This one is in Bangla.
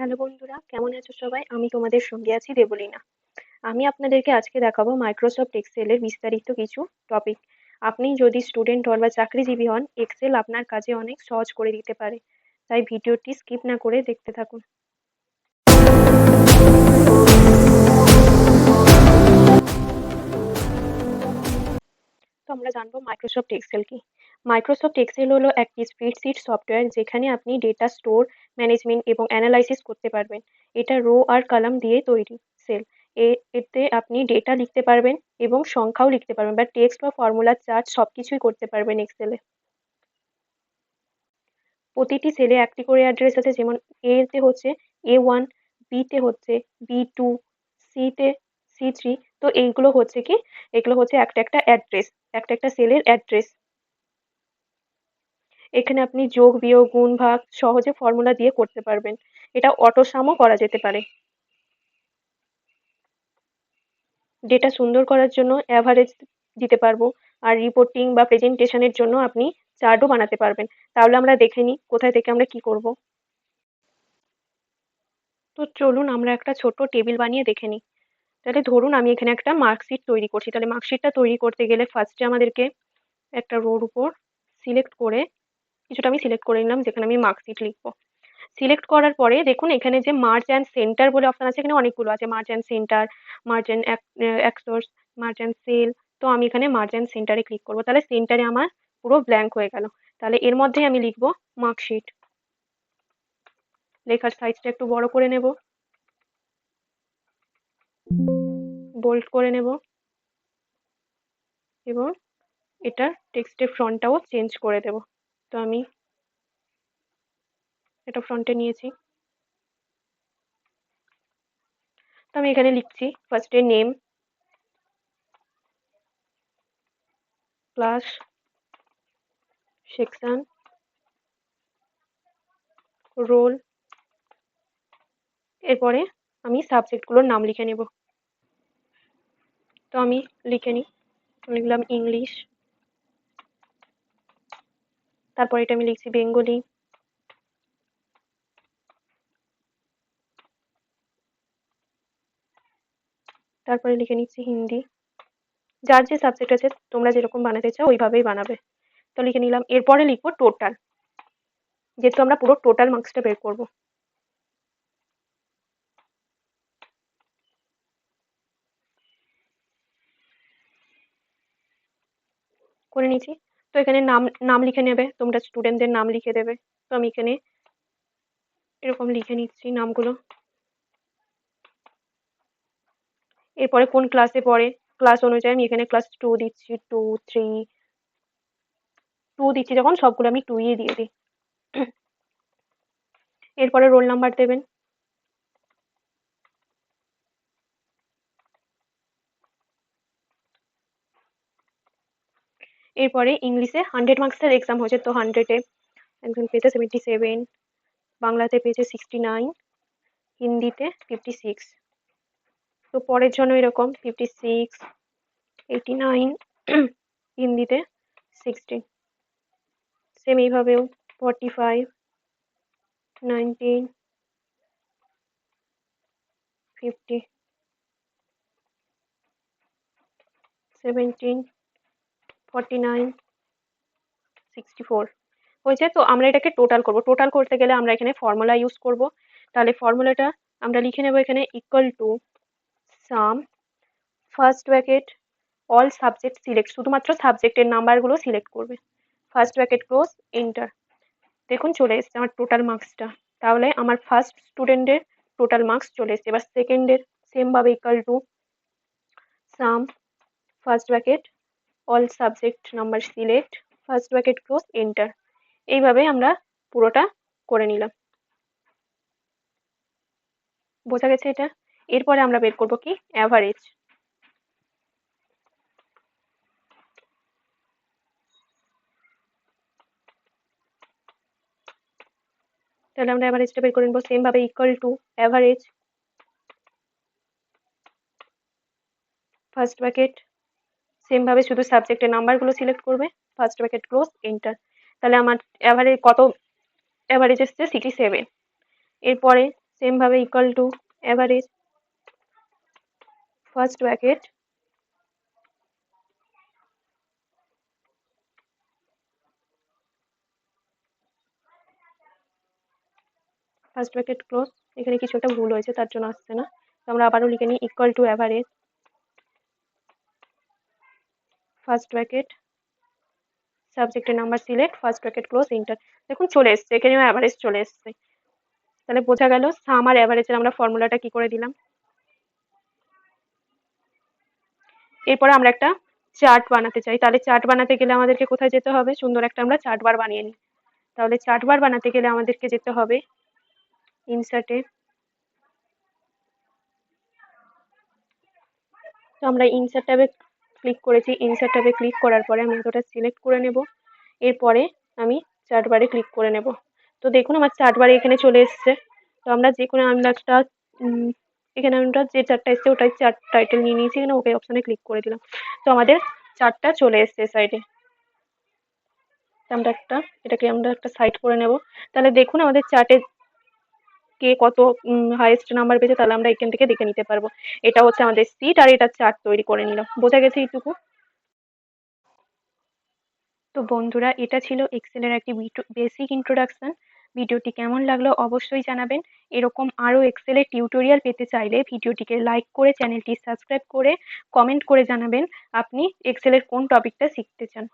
হ্যালো বন্ধুরা, কেমন আছো সবাই? আমি তোমাদের সঙ্গে আছি দেবলীনা। আমি আপনাদেরকে আজকে দেখাবো মাইক্রোসফট এক্সেলের বিস্তারিত কিছু টপিক আপনি যদি স্টুডেন্ট হন বা চাকরিজীবী হন এক্সেল আপনার কাজে অনেক সহজ করে দিতে পারে। তাই ভিডিওটি স্কিপ না করে দেখতে থাকুন। তো আমরা জানব মাইক্রোসফট এক্সেল কি। মাইক্রোসফট এক্সেল হলো একটি স্প্রেডশিট সফটওয়্যার যেখানে আপনি ডেটা স্টোর ম্যানেজমেন্ট এবং অ্যানালাইসিস করতে পারবেন। এটা রো আর কলাম দিয়ে তৈরি সেল এতে আপনি ডেটা লিখতে পারবেন এবং সংখ্যাও লিখতে পারবেন বা টেক্সট বা ফর্মুলা চার্ট সব কিছুই করতে পারবেন এক্সেলে প্রতিটি সেলে একটি করে অ্যাড্রেস আছে, যেমন এ তে হচ্ছে এ ওয়ান বিতে হচ্ছে বি টু সিতে সি থ্রি তো এইগুলো হচ্ছে কি? এগুলো হচ্ছে একটা একটা অ্যাড্রেস একটা একটা সেলের অ্যাড্রেস এখানে আপনি যোগ, বিয়োগ, গুণ, ভাগ সহজে ফর্মুলা দিয়ে করতে পারবেন। এটা অটো সামও করা যেতে পারে। ডেটা সুন্দর করার জন্য অ্যাভারেজ দিতে পারব। আর রিপোর্টিং বা প্রেজেন্টেশনের জন্য আপনি চার্টও বানাতে পারবেন। তাহলে আমরা দেখে নিই কোথায় থেকে আমরা কি করব। তো চলুন আমরা একটা ছোট টেবিল বানিয়ে দেখে নিই। তাহলে ধরুন আমি এখানে একটা মার্কশিট তৈরি করছি। তাহলে মার্কশিটটা তৈরি করতে গেলে ফার্স্টে আমাদেরকে একটা রোর উপর সিলেক্ট করে কিছুটা আমি সিলেক্ট করে নিলাম, যেখানে আমি মার্কশিট লিখব। সিলেক্ট করার পরে দেখুন, এখানে যে মার্চ অ্যান্ড সেন্টার বলে অপশান আছে, এখানে অনেকগুলো আছে। Merge and centre merge and across merge and cell তো আমি এখানে মার্চ অ্যান্ড সেন্টারে ক্লিক করব। তাহলে সেন্টারে আমার পুরো ব্ল্যাঙ্ক হয়ে গেল। তাহলে এর মধ্যেই আমি লিখব মার্কশিট লেখার সাইজটা একটু বড় করে নেব। বোল্ড করে নেব। এবং এটা টেক্সটের ফ্রন্টটাও চেঞ্জ করে দেব। তো আমি এটা ফ্রন্টে নিয়েছি। তো আমি এখানে লিখছি ফার্স্টে নেম ক্লাস সেকশন রোল এরপরে আমি সাবজেক্টগুলোর নাম লিখে নেব। তো আমি লিখে নিই। লিখলাম ইংলিশ তারপর এটা আমি লিখছি বেঙ্গলি। তারপরে লিখে নিচ্ছি হিন্দি। যার যে সাবজেক্ট আছে, তোমরা যেরকম বানাতে চাও, ওইভাবেই বানাবে। তো লিখে নিলাম, এরপরে লিখব টোটাল যেহেতু আমরা পুরো টোটাল মার্কসটা বের করব। করে নিয়েছি তো এখানে নাম নাম লিখে নেবে। তোমরা স্টুডেন্টদের নাম লিখে দেবে। তো আমি এখানে এরকম লিখে নিচ্ছি নামগুলো। এরপরে কোন ক্লাসে পড়ে? ক্লাস অনুযায়ী আমি এখানে ক্লাস টু দিচ্ছি। টু থ্রি টু দিচ্ছি। যখন সবগুলো আমি টুই দিয়ে দিই। এরপরে রোল নাম্বার দেবেন। এরপরে ইংলিশে হান্ড্রেড মার্কসের এক্সাম হয়েছে, তো হান্ড্রেডে একজন পেয়েছে সেভেন্টি সেভেন বাংলাতে পেয়েছে সিক্সটি নাইন হিন্দিতে ফিফটি সিক্স তো পরের জন্য এরকম ফিফটি সিক্স এইটি নাইন হিন্দিতে সিক্সটি সেম এইভাবেও forty five nineteen fifty seventeen forty nine sixty four হয়েছে? তো আমরা এটাকে টোটাল করব। টোটাল করতে গেলে আমরা এখানে ফর্মুলা ইউজ করব। তাহলে ফর্মুলাটা আমরা লিখে নেব এখানে equal to sum first bracket all subject select শুধুমাত্র সাবজেক্টের নাম্বারগুলো সিলেক্ট করবে। ফার্স্ট ব্র্যাকেট ক্লোজ এন্টার দেখুন, চলে এসছে আমার টোটাল মার্কসটা তাহলে আমার ফার্স্ট স্টুডেন্টের টোটাল মার্কস চলে এসছে। এবার সেকেন্ডের সেমভাবে equal to sum first bracket all subject number select first bracket close enter এইভাবে আমরা পুরোটা করে নিলাম। বোঝা গেছে এটা? এরপরে আমরা বের করব কি? অ্যাভারেজ তাহলে আমরা অ্যাভারেজটা বের করে নেব। সেম ভাবে equal to average first bracket same ভাবে শুধু সাবজেক্টের নাম্বারগুলো সিলেক্ট করবে ফার্স্ট ব্র্যাকেট ক্লোজ এন্টার তাহলে আমার অ্যাভারেজ কত অ্যাভারেজ এসছে? সিক্সটি সেভেন এরপরে সেম ভাবে equal to average first bracket first bracket close এখানে কিছু একটা ভুল হয়েছে, তার জন্য আসছে না। আমরা আবারও লিখে নিই equal to average first bracket সাবজেক্টের number select first bracket close enter দেখুন, চলে এসছে। এখানেও অ্যাভারেজ চলে এসছে। তাহলে বোঝা গেল সাম আর অ্যাভারেজের আমরা ফর্মুলাটা কি করে দিলাম? এরপরে আমরা একটা চার্ট বানাতে চাই। তাহলে চার্ট বানাতে গেলে আমাদেরকে কোথায় যেতে হবে? সুন্দর একটা আমরা চার্ট বার বানিয়ে নিই। তাহলে চার্ট বার বানাতে গেলে আমাদেরকে যেতে হবে ইনসার্টে তো আমরা ইনসার্ট ট্যাবে ক্লিক করেছি ইনসার্ট ট্যাবে ক্লিক করার পরে আমি ওটা সিলেক্ট করে নেব। এরপরে আমি চার্ট বারে ক্লিক করে নেব। তো দেখুন আমার চার্ট বারে এখানে চলে এসছে। তো আমরা যে কোনো আমরা একটা এখানে আমরা যে চারটা এসছে ওটাই চার্ট টাইটেল নিয়ে নিয়েছি, এখানে ওকে অপশানে ক্লিক করে দিলাম। তো আমাদের চারটা চলে এসছে সাইডে আমরা একটা, এটাকে আমরা একটা সাইড করে নেব। তাহলে দেখুন আমাদের চার্টে কে কত হাইয়েস্ট নাম্বার পেয়েছে তাহলে আমরা এখান থেকে দেখে নিতে পারব। এটা হচ্ছে আমাদের সিট আর এটা চার্ট তৈরি করে নিলাম। বোঝা গেছে এইটুকু? তো বন্ধুরা, এটা ছিল এক্সেলের একটি বেসিক ইন্ট্রোডাকশন ভিডিওটি কেমন লাগল অবশ্যই জানাবেন। এরকম আরও এক্সেলের টিউটোরিয়াল পেতে চাইলে ভিডিওটিকে লাইক করে চ্যানেলটি সাবস্ক্রাইব করে কমেন্ট করে জানাবেন আপনি এক্সেলের কোন টপিকটা শিখতে চান।